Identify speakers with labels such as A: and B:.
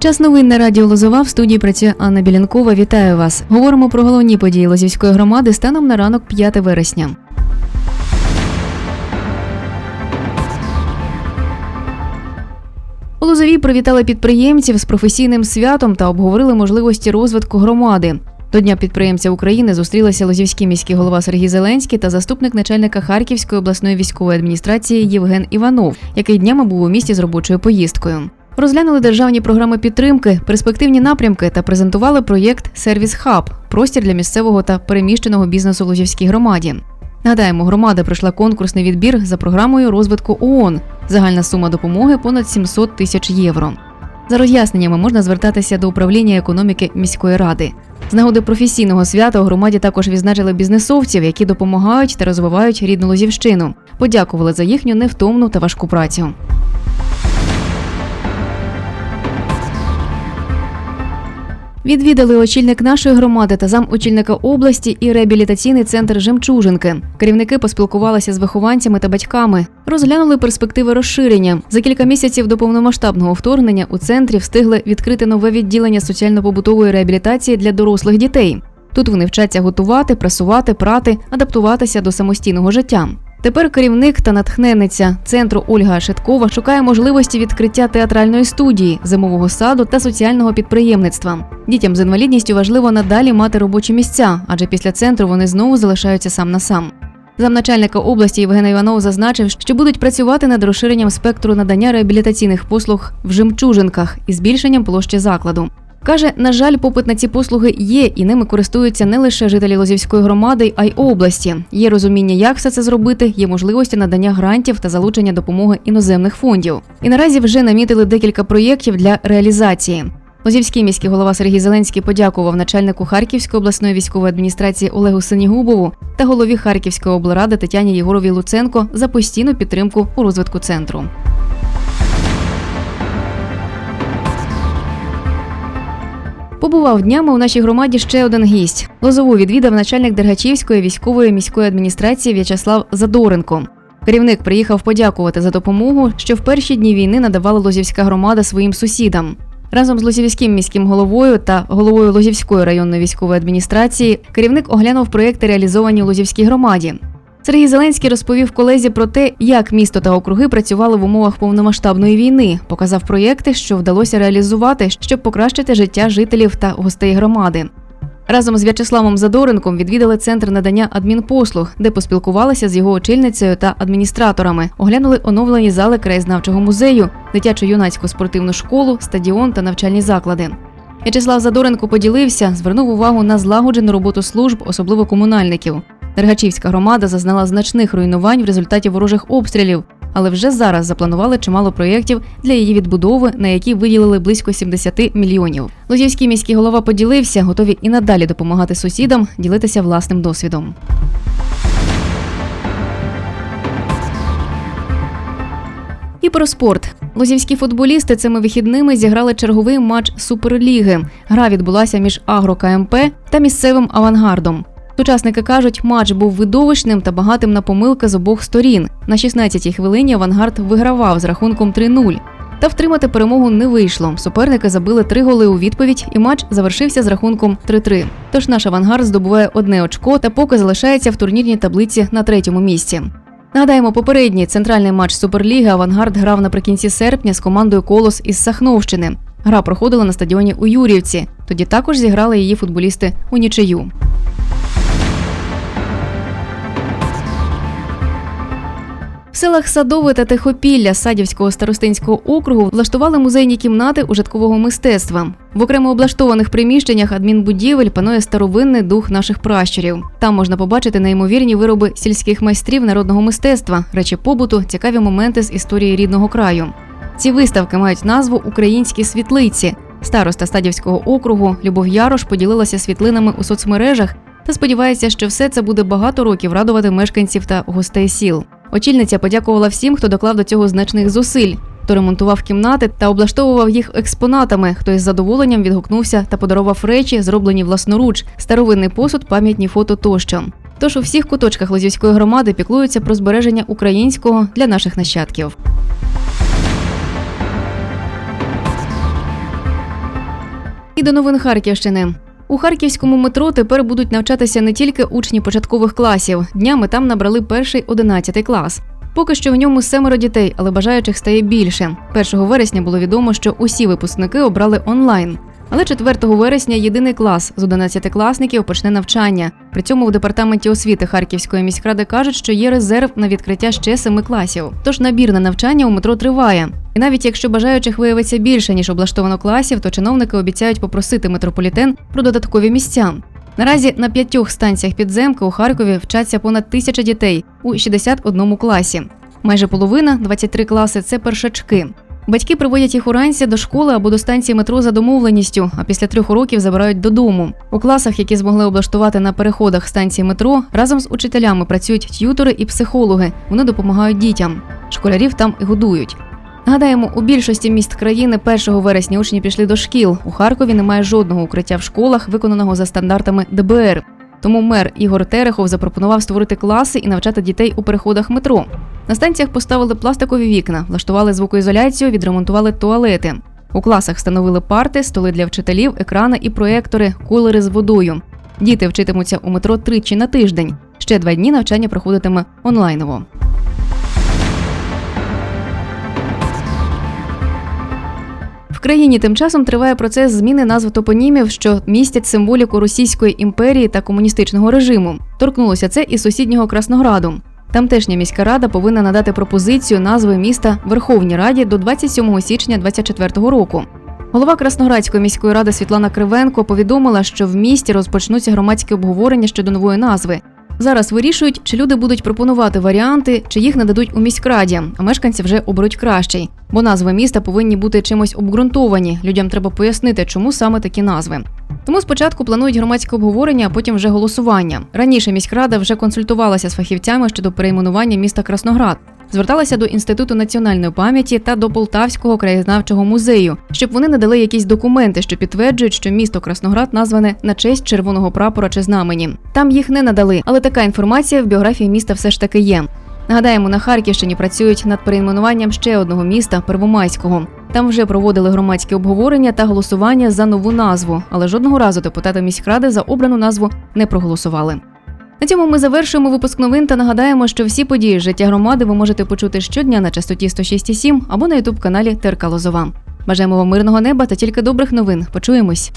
A: Час новин на радіо Лозова в студії працює Анна Білянкова. Вітаю вас. Говоримо про головні події Лозівської громади станом на ранок 5 вересня. У Лозові привітали підприємців з професійним святом та обговорили можливості розвитку громади. До Дня підприємця України зустрілися Лозівський міський голова Сергій Зеленський та заступник начальника Харківської обласної військової адміністрації Євген Іванов, який днями був у місті з робочою поїздкою. Розглянули державні програми підтримки, перспективні напрямки та презентували проєкт Сервіс Хаб простір для місцевого та переміщеного бізнесу в Лозівській громаді. Нагадаємо, громада пройшла конкурсний відбір за програмою розвитку ООН. Загальна сума допомоги понад 700 тисяч євро. За роз'ясненнями можна звертатися до управління економіки міської ради. З нагоди професійного свята у громаді також відзначили бізнесовців, які допомагають та розвивають рідну Лозівщину. Подякували за їхню невтомну та важку працю. Відвідали очільник нашої громади та зам очільника області і реабілітаційний центр Жемчужинки. Керівники поспілкувалися з вихованцями та батьками, розглянули перспективи розширення. За кілька місяців до повномасштабного вторгнення у центрі встигли відкрити нове відділення соціально-побутової реабілітації для дорослих дітей. Тут вони вчаться готувати, прасувати, прати, адаптуватися до самостійного життя. Тепер керівник та натхненниця центру Ольга Шиткова шукає можливості відкриття театральної студії, зимового саду та соціального підприємництва. Дітям з інвалідністю важливо надалі мати робочі місця, адже після центру вони знову залишаються сам на сам. Замначальника області Євген Іванов зазначив, що будуть працювати над розширенням спектру надання реабілітаційних послуг в жемчужинках і збільшенням площі закладу. Каже, на жаль, попит на ці послуги є, і ними користуються не лише жителі Лозівської громади, а й області. Є розуміння, як все це зробити, є можливості надання грантів та залучення допомоги іноземних фондів. І наразі вже намітили декілька проєктів для реалізації. Лозівський міський голова Сергій Зеленський подякував начальнику Харківської обласної військової адміністрації Олегу Синігубову та голові Харківської облради Тетяні Єгоровій Луценко за постійну підтримку у розвитку центру. Побував днями у нашій громаді ще один гість. Лозову відвідав начальник Дергачівської військової міської адміністрації В'ячеслав Задоренко. Керівник приїхав подякувати за допомогу, що в перші дні війни надавала Лозівська громада своїм сусідам. Разом з Лозівським міським головою та головою Лозівської районної військової адміністрації керівник оглянув проєкти, реалізовані у Лозівській громаді. Сергій Зеленський розповів колезі про те, як місто та округи працювали в умовах повномасштабної війни, показав проєкти, що вдалося реалізувати, щоб покращити життя жителів та гостей громади. Разом з В'ячеславом Задоренком відвідали центр надання адмінпослуг, де поспілкувалися з його очільницею та адміністраторами, оглянули оновлені зали краєзнавчого музею, дитячо-юнацьку спортивну школу, стадіон та навчальні заклади. В'ячеслав Задоренко поділився, звернув увагу на злагоджену роботу служб, особливо комунальників. Дергачівська громада зазнала значних руйнувань в результаті ворожих обстрілів, але вже зараз запланували чимало проєктів для її відбудови, на які виділили близько 70 мільйонів. Лозівський міський голова поділився, готові і надалі допомагати сусідам, ділитися власним досвідом. І про спорт. Лозівські футболісти цими вихідними зіграли черговий матч Суперліги. Гра відбулася між Агро КМП та місцевим авангардом. Учасники кажуть, матч був видовищним та багатим на помилки з обох сторін. На 16-й хвилині авангард вигравав з рахунком 3-0. Та втримати перемогу не вийшло. Суперники забили три голи у відповідь, і матч завершився з рахунком 3-3. Тож наш авангард здобуває одне очко та поки залишається в турнірній таблиці на третьому місці. Нагадаємо, попередній центральний матч Суперліги Авангард грав наприкінці серпня з командою Колос із Сахновщини. Гра проходила на стадіоні у Юрівці. Тоді також зіграли її футболісти у нічию. Селах Садове та Тихопілля Садівського старостинського округу влаштували музейні кімнати ужиткового мистецтва. В окремо облаштованих приміщеннях адмінбудівель панує старовинний дух наших пращурів. Там можна побачити неймовірні вироби сільських майстрів народного мистецтва, речі побуту, цікаві моменти з історії рідного краю. Ці виставки мають назву Українські світлиці. Староста Стадівського округу Любов Ярош поділилася світлинами у соцмережах та сподівається, що все це буде багато років радувати мешканців та гостей сіл. Очільниця подякувала всім, хто доклав до цього значних зусиль, хто ремонтував кімнати та облаштовував їх експонатами, хто із задоволенням відгукнувся та подарував речі, зроблені власноруч, старовинний посуд, пам'ятні фото тощо. Тож у всіх куточках Лозівської громади піклуються про збереження українського для наших нащадків. І до новин Харківщини. У харківському метро тепер будуть навчатися не тільки учні початкових класів. Днями там набрали перший 11 клас. Поки що в ньому семеро дітей, але бажаючих стає більше. 1 вересня було відомо, що усі випускники обрали онлайн. Але 4 вересня єдиний клас з 11-класників почне навчання. При цьому в департаменті освіти Харківської міськради кажуть, що є резерв на відкриття ще семи класів. Тож набір на навчання у метро триває. І навіть якщо бажаючих виявиться більше ніж облаштовано класів, то чиновники обіцяють попросити метрополітен про додаткові місця. Наразі на п'ятьох станціях підземки у Харкові вчаться понад тисяча дітей у 61 класі. Майже половина 23 класи це першачки. Батьки приводять їх уранці до школи або до станції метро за домовленістю, а після трьох уроків забирають додому. У класах, які змогли облаштувати на переходах станції метро, разом з учителями працюють т'ютори і психологи. Вони допомагають дітям. Школярів там і годують. Нагадаємо, у більшості міст країни 1 вересня учні пішли до шкіл. У Харкові немає жодного укриття в школах, виконаного за стандартами ДБР. Тому мер Ігор Терехов запропонував створити класи і навчати дітей у переходах метро. На станціях поставили пластикові вікна, влаштували звукоізоляцію, відремонтували туалети. У класах встановили парти, столи для вчителів, екрани і проектори, кулери з водою. Діти вчитимуться у метро тричі на тиждень. Ще два дні навчання проходитиме онлайново. В країні тим часом триває процес зміни назв топонімів, що містять символіку Російської імперії та комуністичного режиму. Торкнулося це і сусіднього Краснограду. Тамтешня міська рада повинна надати пропозицію назви міста Верховній Раді до 27 січня 2024 року. Голова Красноградської міської ради Світлана Кривенко повідомила, що в місті розпочнуться громадські обговорення щодо нової назви. Зараз вирішують, чи люди будуть пропонувати варіанти, чи їх нададуть у міськраді, а мешканці вже оберуть кращий. Бо назви міста повинні бути чимось обґрунтовані. Людям треба пояснити, чому саме такі назви. Тому спочатку планують громадське обговорення, а потім вже голосування. Раніше міськрада вже консультувалася з фахівцями щодо перейменування міста Красноград. Зверталася до інституту національної пам'яті та до Полтавського краєзнавчого музею, щоб вони надали якісь документи, що підтверджують, що місто Красноград назване на честь червоного прапора чи знамені. Там їх не надали, але така інформація в біографії міста все ж таки є. Нагадаємо, на Харківщині працюють над перейменуванням ще одного міста Первомайського. Там вже проводили громадські обговорення та голосування за нову назву, але жодного разу депутати міськради за обрану назву не проголосували. На цьому ми завершуємо випуск новин та нагадаємо, що всі події життя громади ви можете почути щодня на частоті 106,7 або на ютуб каналі Терка Лозова. Бажаємо вам мирного неба та тільки добрих новин. Почуємось.